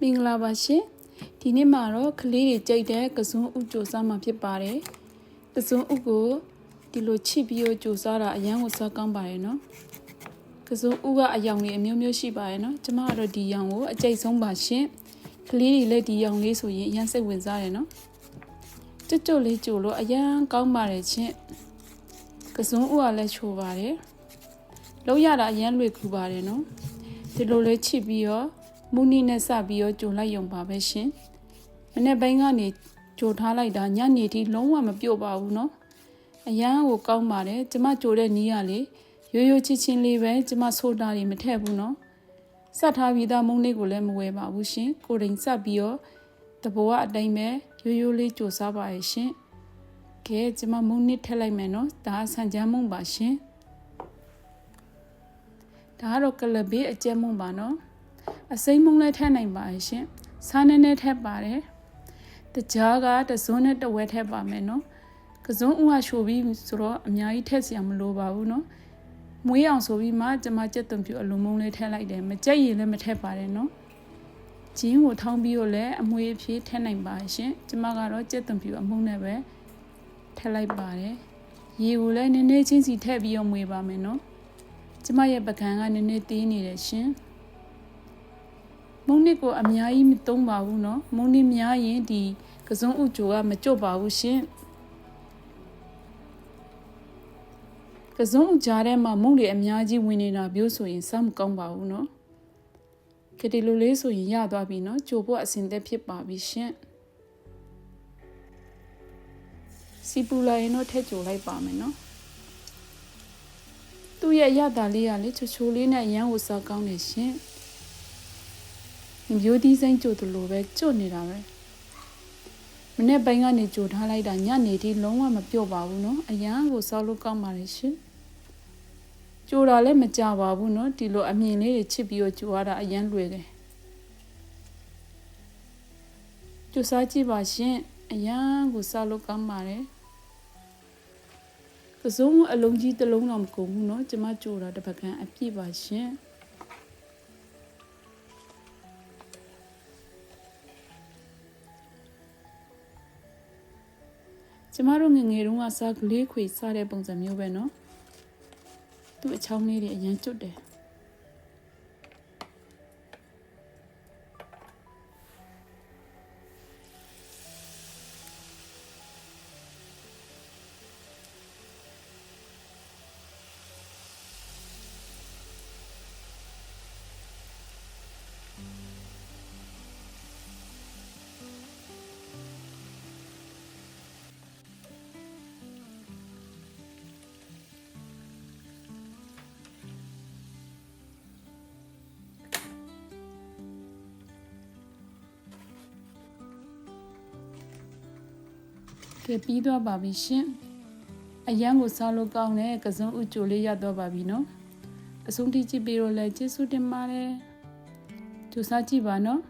မင်္ဂလာပါရှင်ဒီနေ့မှာတော့ကလေးတွေကြိုက်တဲ့ကစွန်းဥကြိုစားမှာဖြစ်ပါတယ်ကစွန်းဥကိုဒီလိုချစ်ပြီးတော့ကြိုစားတာအရန်ကိုစားကောင်းပါတယ်နော်ကစွန်းဥကအယောင်လေးအမျိုးမျိုးရှိပါတယ်နော်ကျမကတော့ဒီယောင်ကိုအကြိတ်ဆုံးပါရှင်ကလေးတွေလည်းဒီယောင်လေးဆိုရင်အရန်စိတ်ဝင်စားတယ်နော်ကျွတ်ကျွတ်လေးကြိုလို့အရန်ကောင်းပါတယ်ချင်းကစွန်းဥကလည်းချိုပါတယ်လောက်ရတာအရန်လွယ်ကူပါတယ်နော်ဒီလိုလေးချစ်ပြီးတော့ မူနီနဲ့စပြီးတော့ကြိုလိုက်ရုံပါပဲရှင်။မနေ့ပိုင်းကနေကြိုထားလိုက်တာညနေထိလုံးဝမပြုတ်ပါဘူးနော်။အရန်ကိုကောင်းပါတယ်။ကျမကြိုတဲ့နီးရလေရိုးရိုးချင်းချင်းလေးပဲကျမဆိုတာတွေမထည့်ဘူးနော်။စက်ထားပြီးသားမုန်းလေးကိုလည်းမဝယ်ပါဘူးရှင်။ကိုရင်စက်ပြီးတော့တဘောကအတိုင်းပဲရိုးရိုးလေးကြိုစားပါရဲ့ရှင်။ကဲကျမမုန်းနစ်ထည့်လိုက်မယ်နော်။ဒါဆန်ချမ်းမုန်းပါရှင်။ဒါကတော့ကလဘေးအကျဲမုန်းပါနော်။ အစိမ့်မုံလည်းထည့်နိုင်ပါရဲ့ရှင်စားနေနေထည့်ပါတယ်တကြားကတစွန်းနဲ့တဝဲထည့်ပါမယ်နော်ကစွန်းဥဟာရှို့ပြီးဆိုတော့အများကြီးထည့်စရာမလိုပါဘူးနော်မွေးအောင်ဆိုပြီးမှကျမကြက်သွန်ပြူအလုံးမုံလေးထည့်လိုက်တယ်မကြက်ရည်လည်းမထည့်ပါတယ်နော်ဂျင်းကိုထောင်းပြီးတော့လည်းအမွေအဖြေးထည့်နိုင်ပါရှင်ကျမကတော့ကြက်သွန်ပြူအမုံနဲ့ပဲထည့်လိုက်ပါတယ်ရေကိုလည်းနည်းနည်းချင်းစီထည့်ပြီးတော့မွေပါမယ်နော်ကျမရဲ့ပကံကနည်းနည်းသေးနေတယ်ရှင် မုံနစ်ကိုအများကြီးမသုံးပါဘူးเนาะမုံနစ်များရင်ဒီကစုံဥကြိုကမကြွပါဘူးရှင်ကစုံဥကြားထဲမှာမုံတွေအများကြီးဝင်နေတာမျိုးဆိုရင်စောင့်မကောင်းပါဘူးเนาะကတိလိုလေးဆိုရင်ရသွားပြီเนาะကြိုဖို့အဆင်သင့်ဖြစ်ပါပြီရှင်စီပူလာရင်တော့ထက်ကြိုလိုက်ပါမယ်เนาะသူ့ရဲ့ရတာလေးကလေချိုချိုလေးနဲ့ရမ်းကိုစားကောင်းနေရှင် မျိုးသီးစိမ့်ကြို့တယ်လို့ပဲကြွနေတာပဲမနေ့ပိုင်းကနေကြိုထားလိုက်တာညနေထိလုံးဝမပြော့ပါဘူးเนาะအရန်ကိုစောက်လို့ကောင်းပါလေရှင်ကြိုတာလည်းမကြပါဘူးเนาะဒီလိုအမြင်လေးတွေချစ်ပြီးတော့ကြိုရတာအရန်လွယ်တယ်ကြိုစားကြည့်ပါရှင်အရန်ကိုစောက်လို့ကောင်းပါတယ်ကစုံအလုံးကြီးတစ်လုံးတော့မကုန်ဘူးเนาะကျမကြိုတာတစ်ပကံအပြည့်ပါရှင် ကျမတို့ငငယ်တုန်းကစားကလေးခွေစားတဲ့ပုံစံမျိုးပဲเนาะသူ့အချောင်းလေးတွေအရင်ကျွတ်တယ် ကဲပြီးတော့ပါပြီရှင်အရန်ကိုစားလို့ကောင်းတဲ့ကစုံဥကြိုလေးရတော့ပါပြီနော်အဆုံးထိကြည့်ပြီးတော့လည်းကျေးဇူးတင်ပါတယ်ကြိုစားကြည့်ပါနော်